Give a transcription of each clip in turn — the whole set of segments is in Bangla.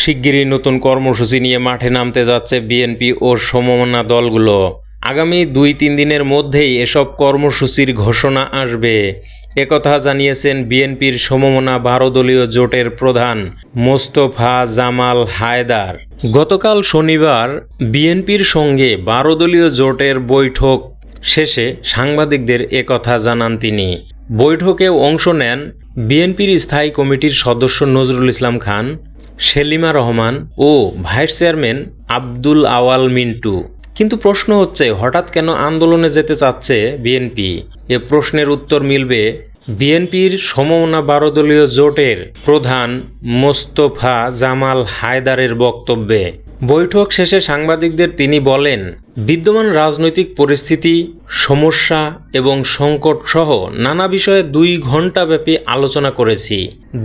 শিগগিরই নতুন কর্মসূচি নিয়ে মাঠে নামতে যাচ্ছে বিএনপি ও সমমনা দলগুলো। আগামী দুই তিন দিনের মধ্যেই এসব কর্মসূচির ঘোষণা আসবে। একথা জানিয়েছেন বিএনপির সমমনা বারো দলীয় জোটের প্রধান মোস্তফা জামাল হায়দার। গতকাল শনিবার বিএনপির সঙ্গে বারো দলীয় জোটের বৈঠক শেষে সাংবাদিকদের একথা জানান তিনি। বৈঠকে অংশ নেন বিএনপির স্থায়ী কমিটির সদস্য নজরুল ইসলাম খান সেলিমা রহমান ও ভাইস চেয়ারম্যান আব্দুল আওয়াল মিন্টু। কিন্তু প্রশ্ন হচ্ছে, হঠাৎ কেন আন্দোলনে যেতে চাচ্ছে বিএনপি? এ প্রশ্নের উত্তর মিলবে বিএনপির সমমনা বারো দলীয় জোটের প্রধান মোস্তফা জামাল হায়দারের বক্তব্যে। বৈঠক শেষে সাংবাদিকদের তিনি বলেন, বিদ্যমান রাজনৈতিক পরিস্থিতি, সমস্যা এবং সংকট সহ নানা বিষয়ে দুই ঘণ্টাব্যাপী আলোচনা করেছি।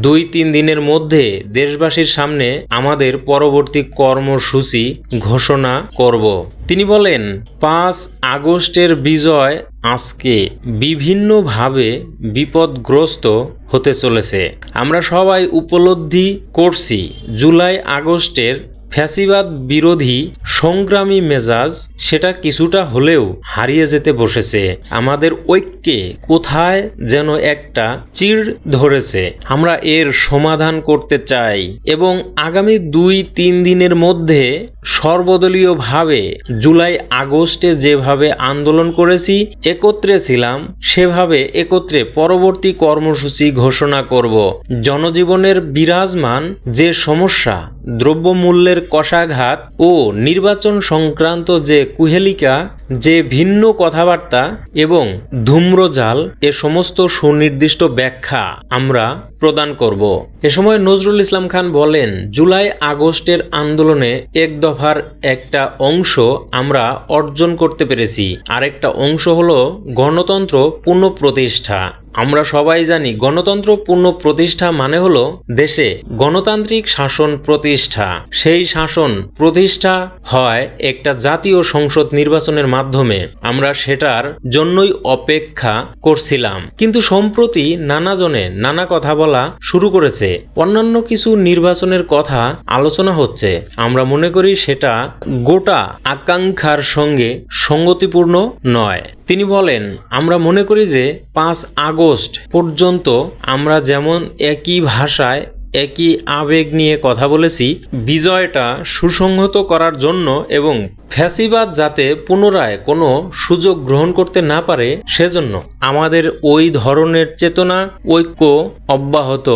দুই তিন দিনের মধ্যে দেশবাসীর সামনে আমাদের পরবর্তী কর্মসূচি ঘোষণা করব। তিনি বলেন, পাঁচ আগস্টের বিজয় আজকে বিভিন্নভাবে বিপদগ্রস্ত হতে চলেছে। আমরা সবাই উপলব্ধি করছি, জুলাই আগস্টের ফ্যাসিবাদ বিরোধী সংগ্রামী মেজাজ সেটা কিছুটা হলেও হারিয়ে যেতে বসেছে। আমাদের ঐক্যে কোথায় যেন একটা চিড় ধরেছে। আমরা এর সমাধান করতে চাই এবং আগামী দুই তিন দিনের মধ্যে সর্বদলীয়ভাবে জুলাই আগস্টে যেভাবে আন্দোলন করেছি, একত্রে ছিলাম, সেভাবে একত্রে পরবর্তী কর্মসূচি ঘোষণা করব। জনজীবনের বিরাজমান যে সমস্যা দ্রব্যমূল্যের কষাঘাত ও নির্বাচন সংক্রান্ত যে কুহেলিকা, যে ভিন্ন কথাবার্তা এবং ধূম্রজাল, এ সমস্ত সুনির্দিষ্ট ব্যাখ্যা আমরা প্রদান করব। এ সময় নজরুল ইসলাম খান বলেন, জুলাই আগস্টের আন্দোলনে এক দফার একটা অংশ আমরা অর্জন করতে পেরেছি। আরেকটা অংশ হলো গণতন্ত্র পুনঃপ্রতিষ্ঠা। আমরা সবাই জানি গণতন্ত্র পূর্ণ প্রতিষ্ঠা মানে হলো দেশে গণতান্ত্রিক শাসন প্রতিষ্ঠা। সেই শাসন প্রতিষ্ঠা হয় একটা জাতীয় সংসদ নির্বাচনের মাধ্যমে। আমরা সেটার জন্যই অপেক্ষা করছিলাম। কিন্তু সম্প্রতি নানাজনে নানা কথা বলা শুরু করেছে। অন্যান্য কিছু নির্বাচনের কথা আলোচনা হচ্ছে। আমরা মনে করি সেটা গোটা আকাঙ্ক্ষার সঙ্গে সঙ্গতিপূর্ণ নয়। তিনি বলেন, আমরা মনে করি যে পাঁচ আগস্ট পর্যন্ত আমরা যেমন একই ভাষায় একই আবেগ নিয়ে কথা বলেছি, বিজয়টা সুসংহত করার জন্য এবং ফ্যাসিবাদ যাতে পুনরায় কোনো সুযোগ গ্রহণ করতে না পারে, সেজন্য আমাদের ওই ধরনের চেতনা, ঐক্য অব্যাহত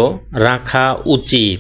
রাখা উচিত।